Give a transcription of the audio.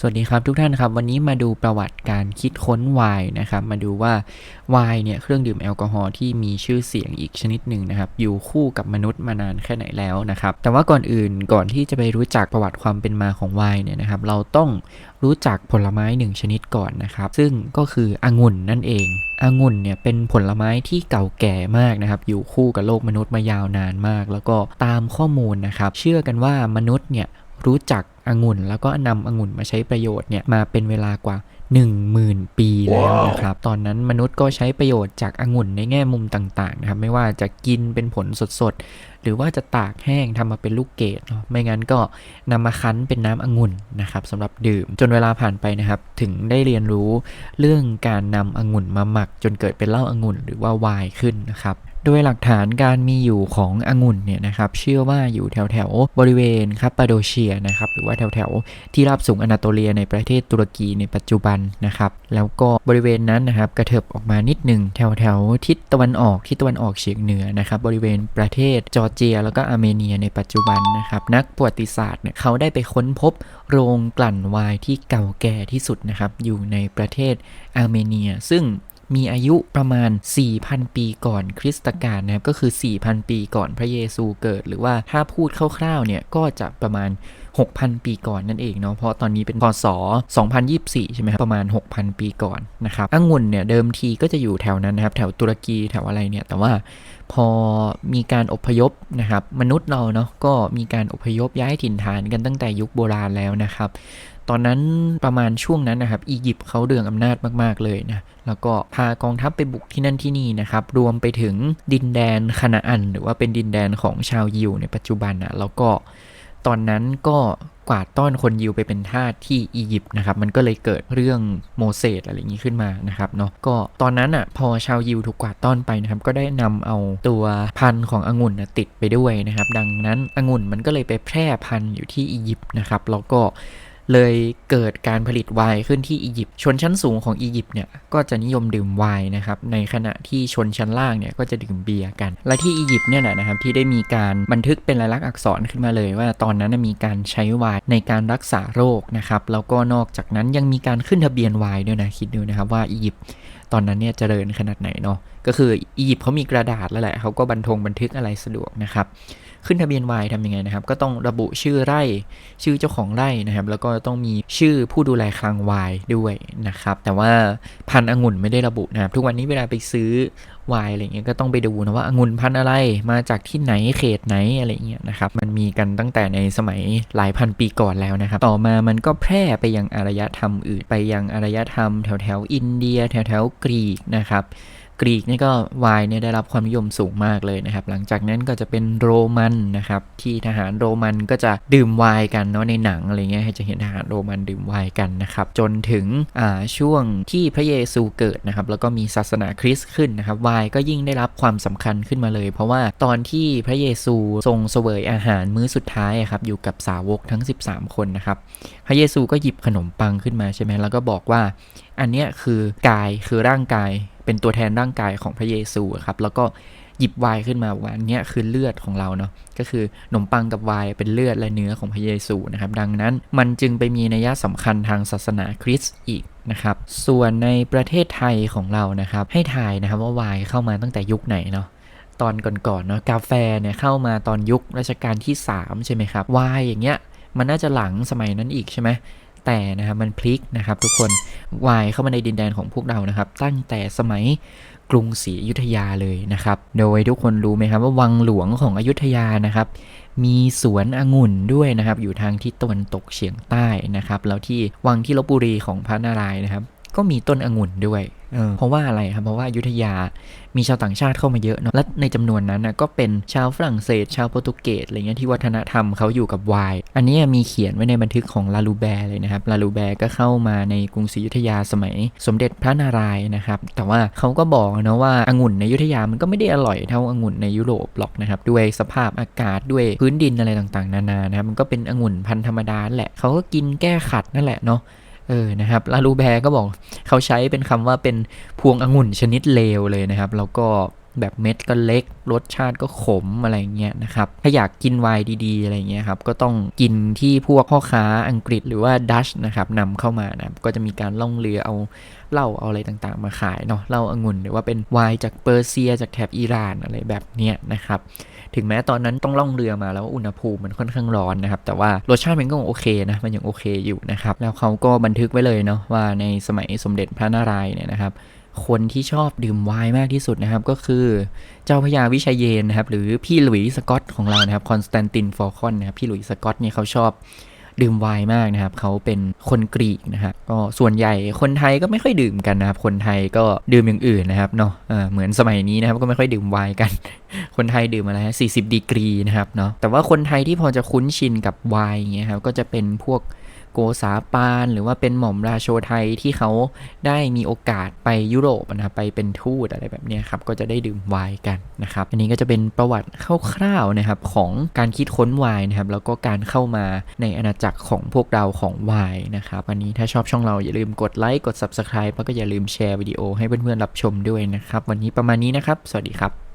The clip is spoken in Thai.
สวัสดีครับทุกท่านครับ วันนี้มาดูประวัติการคิดค้นไวน์นะครับ มาดูว่าไวน์เนี่ยเครื่องดื่มแอลกอฮอล์ที่มีชื่อเสียงอีกชนิดหนึ่งนะครับ อยู่คู่กับมนุษย์มานานแค่ไหนแล้วนะครับ แต่ว่าก่อนอื่นก่อนที่จะไปรู้จักประวัติความเป็นมาของไวน์เนี่ยนะครับ เราต้องรู้จักผลไม้หนึ่งชนิดก่อนนะครับ ซึ่งก็คือองุ่นนั่นเององุ่นเนี่ยเป็นผลไม้ที่เก่าแก่มากนะครับ อยู่คู่กับโลกมนุษย์มายาวนานมาก แล้วก็ตามข้อมูลนะครับ เชื่อกันว่ามนุษย์เนี่ยรู้จัก องุ่น แล้วก็นำองุ่นมาใช้ประโยชน์เนี่ยมาเป็นเวลากว่า 10,000 ปีแล้วนะครับ ตอนนั้นมนุษย์ก็ใช้ประโยชน์จากองุ่นในแง่มุมต่างๆนะครับ ไม่ว่าจะกินเป็นผลสดๆหรือว่าจะตากแห้งทำมาเป็นลูกเกดเนาะไม่งั้นก็นำมาคั้นเป็นน้ำองุ่นนะครับสำหรับดื่มจนเวลาผ่านไปนะครับ ถึงได้เรียนรู้เรื่องการนำองุ่นมาหมัก จนเกิดเป็นเหล้าองุ่นหรือว่าไวน์ขึ้นนะครับโดยหลักฐานการมีอยู่ขององุ่นเนี่ยนะครับเชื่อว่าอยู่แถวแถวๆบริเวณคาปปาโดเชียนะครับหรือว่าแถวแถวๆที่ราบสูงอนาโตเลียในประเทศตุรกีในปัจจุบันนะครับแล้วก็บริเวณนั้นนะครับกระเถิบออกมานิดหนึ่งแถวแถวๆทิศตะวันออกทิศตะวันออกเฉียงเหนือนะครับบริเวณประเทศจอร์เจีย แล้วก็อาร์เมเนียในปัจจุบันนะครับ นักประวัติศาสตร์เนี่ยเขาได้ไปค้นพบโรงกลั่นไวน์ที่เก่าแก่ที่สุดนะครับ อยู่ในประเทศอาร์เมเนีย ซึ่งมีอายุประมาณ 4,000 ปีก่อนคริสตกาลนะครับ ก็คือ 4,000 ปีก่อนพระเยซูเกิด หรือว่าถ้าพูดคร่าวๆเนี่ยก็จะประมาณ 6,000 ปีก่อนนั่นเองเนาะเพราะตอนนี้เป็นพศ 2024 ใช่ไหมครับประมาณ 6,000 ปีก่อนนะครับองุ่นเนี่ยเดิมทีก็จะอยู่แถวนั้นนะครับ แถวตุรกีแถวอะไรเนี่ยแต่ว่าพอมีการอพยพนะครับ มนุษย์เราเนาะก็มีการอพยพย้ายถิ่นฐานกันตั้งแต่ยุคโบราณแล้วนะครับตอนนั้นประมาณช่วงนั้นนะครับ อียิปต์เขาเดืองอำนาจมาก ๆ เลยนะ แล้วก็พากองทัพไปบุกที่นั่นที่นี่นะครับ รวมไปถึงดินแดนคานาอัน หรือว่าเป็นดินแดนของชาวยิวในปัจจุบันนะแล้วก็ ตอนนั้นก็กวาดต้อนคนยิวไปเป็นทาสที่อียิปต์นะครับ มันก็เลยเกิดเรื่องโมเสสอะไรอย่างนี้ขึ้นมานะครับเนาะ ก็ตอนนั้นอะพอชาวยิวถูกกวาดต้อนไปนะครับ ก็ได้นำเอาตัวพันธุ์ขององุ่นนะติดไปด้วยนะครับ ดังนั้นองุ่นมันก็เลยไปแพร่พันธุ์อยู่ที่อียิปต์นะครับ แล้วก็ เลยเกิดการผลิตไวน์ขึ้นที่อียิปต์ชนชั้นสูงของอียิปต์เนี่ยก็จะนิยมดื่มไวน์นะครับในขณะที่ชนชั้นล่างเนี่ยก็จะดื่มเบียร์กัน และที่อียิปต์เนี่ยนะครับที่ได้มีการบันทึกเป็นลายลักษณ์อักษรขึ้นมาเลย ว่าตอนนั้นมีการใช้ไวน์ในการรักษาโรคนะครับแล้วก็นอกจากนั้นยังมีการขึ้นทะเบียนไวน์ด้วยนะคิดดูนะครับว่าอียิปต์ ตอนนั้นเนี่ยเจริญขนาดไหนเนาะก็คืออียิปต์เขามีกระดาษแล้วแหละเขาก็บันทงบันทึกอะไรสะดวกนะครับ ขึ้นทะเบียนวายทำยังไงนะครับ ก็ต้องระบุชื่อไร่ ชื่อเจ้าของไร่นะครับ แล้วก็ต้องมีชื่อผู้ดูแลคลังวายด้วยนะครับ แต่ว่าพันธุ์องุ่นไม่ได้ระบุนะครับ ทุกวันนี้เวลาไปซื้อ วายอะไรเงี้ยก็ต้องไปดูนะว่าองุ่นพันธุ์อะไรมาจากที่ไหนเขตไหนอะไรเงี้ยนะครับมันมีกันตั้งแต่ในสมัยหลายพันปีก่อนแล้วนะครับต่อมามันก็แพร่ไปยังอารยธรรมอื่นไปยังอารยธรรม แถวแถวอินเดีย แถวแถวกรีกนะครับ กรีกนี่ก็ไวน์เนี่ยได้รับความนิยมสูงมากเลยนะครับ หลังจากนั้นก็จะเป็นโรมันนะครับ ที่ทหารโรมันก็จะดื่มไวน์กันเนาะในหนังอะไรเงี้ยให้จะเห็นทหารโรมันดื่มไวน์กันนะครับ จนถึงอ่าช่วงที่พระเยซูเกิดนะครับ แล้วก็มีศาสนาคริสต์ขึ้นนะครับไวน์ก็ยิ่งได้รับความสำคัญขึ้นมาเลย เพราะว่าตอนที่พระเยซูทรงเสวยอาหารมื้อสุดท้ายอะครับอยู่กับสาวกทั้ง 13 คนนะครับ พระเยซูก็หยิบขนมปังขึ้นมาใช่ไหมแล้วก็บอกว่า อันเนี้ยคือกายคือร่างกาย เป็นตัวแทนร่างกายของพระเยซูครับ แล้วก็หยิบไวน์ขึ้นมาว่านเนี้ยคือเลือดของเราเนาะก็คือขนมปังกับไวน์เป็นเลือดและเนื้อของพระเยซูนะครับ ดังนั้นมันจึงไปมีนัยสำคัญทางศาสนาคริสต์อีกนะครับ ส่วนในประเทศไทยของเรานะครับ ให้ทายนะครับว่าไวน์เข้ามาตั้งแต่ยุคไหนเนาะตอนก่อนๆเนาะกาแฟเนี่ยเข้ามาตอนยุครัชกาลที่ 3 ใช่ไหมครับไวน์อย่างเงี้ยมันน่าจะหลังสมัยนั้นอีกใช่ไหม แต่นะครับมันพลิกนะครับทุกคนวายเข้ามาในดินแดนของพวกเรานะครับ ตั้งแต่สมัยกรุงศรีอยุธยาเลยนะครับ โดยทุกคนรู้ไหมครับว่าวังหลวงของอยุธยานะครับ มีสวนองุ่นด้วยนะครับ อยู่ทางทิศตะวันตกเฉียงใต้นะครับ แล้วที่วังที่ลบบุรีของพระนารายณ์นะครับ ก็มีต้นองุ่นด้วยเออเพราะว่าอะไรครับ เพราะว่าอยุธยามีชาวต่างชาติเข้ามาเยอะเนาะ และในจำนวนนั้นนะก็เป็นชาวฝรั่งเศส ชาวโปรตุเกสอะไรเงี้ยที่วัฒนธรรมเขาอยู่กับไวน์อันนี้มีเขียนไว้ในบันทึกของลาลูแบร์เลยนะครับ ลาลูแบร์ก็เข้ามาในกรุงศรีอยุธยาสมัย สมเด็จพระนารายณ์นะครับ แต่ว่าเขาก็บอกนะว่าองุ่นในอยุธยามันก็ไม่ได้อร่อยเท่าองุ่นในยุโรปหรอกนะครับ ด้วยสภาพอากาศด้วยพื้นดินอะไรต่างๆ นานานะครับมันก็เป็นองุ่นพันธุ์ธรรมดาแหละเขาก็กินแก้ขัดนั่นแหละเนาะ เออนะครับลาลูแบร์ก็บอกเขาใช้เป็นคำว่าเป็นพวงองุ่นชนิดเลวเลยนะครับ แล้วก็แบบเม็ดก็เล็ก รสชาติก็ขมอะไรเงี้ยนะครับ ถ้าอยากกินไวน์ดีๆ อะไรเงี้ยครับ ก็ต้องกินที่พวกพ่อค้าอังกฤษหรือว่าดัชนะครับนำเข้ามานะก็จะมีการล่องเรือเอาเหล้าเอาอะไรต่างๆ มาขายเนาะเหล้าองุ่นหรือว่าเป็นไวน์จากเปอร์เซีย จากแถบอิหร่านอะไรแบบเนี้ยนะครับถึงแม้ตอนนั้นต้องล่องเรือมาแล้วอุณหภูมิมันค่อนข้างร้อนนะครับ แต่ว่ารสชาติมันก็โอเคนะมันยังโอเคอยู่นะครับแล้วเขาก็บันทึกไว้เลยเนาะว่าในสมัยสมเด็จพระนารายณ์เนี่ยนะครับ คนที่ชอบดื่มไวน์มากที่สุดนะครับ ก็คือเจ้าพยาวิชัยเยนนะครับ หรือพี่หลุยส์สกอตของเรานะครับคอนสแตนตินฟอร์คอนนะครับพี่หลุยส์สกอตเนี่ยเขาชอบดื่มไวน์มากนะครับ เขาเป็นคนกรีกนะครับก็ส่วนใหญ่คนไทยก็ไม่ค่อยดื่มกันนะครับ คนไทยก็ดื่มอย่างอื่นนะครับเนาะเหมือนสมัยนี้นะครับก็ไม่ค่อยดื่มไวน์กัน คนไทยดื่มอะไรฮะ40ดีกรีนะครับเนาะแต่ว่าคนไทยที่พอจะคุ้นชินกับไวน์อย่างเงี้ยครับก็จะเป็นพวก โกษาปาน หรือว่าเป็นหม่อมราโชไทยที่เขาได้มีโอกาสไปยุโรปนะไปเป็นทูตอะไรแบบนี้ครับก็จะได้ดื่มไวน์กันนะครับอันนี้ก็จะเป็นประวัติคร่าวๆนะครับของการคิดค้นไวน์นะครับแล้วก็การเข้ามาในอาณาจักรของพวกเราของไวน์นะครับวันนี้ถ้าชอบช่องเราอย่าลืมกดไลค์กด Subscribe แล้วก็อย่าลืมแชร์วิดีโอให้เพื่อนๆรับชมด้วยนะครับวันนี้ประมาณนี้นะครับ สวัสดีครับ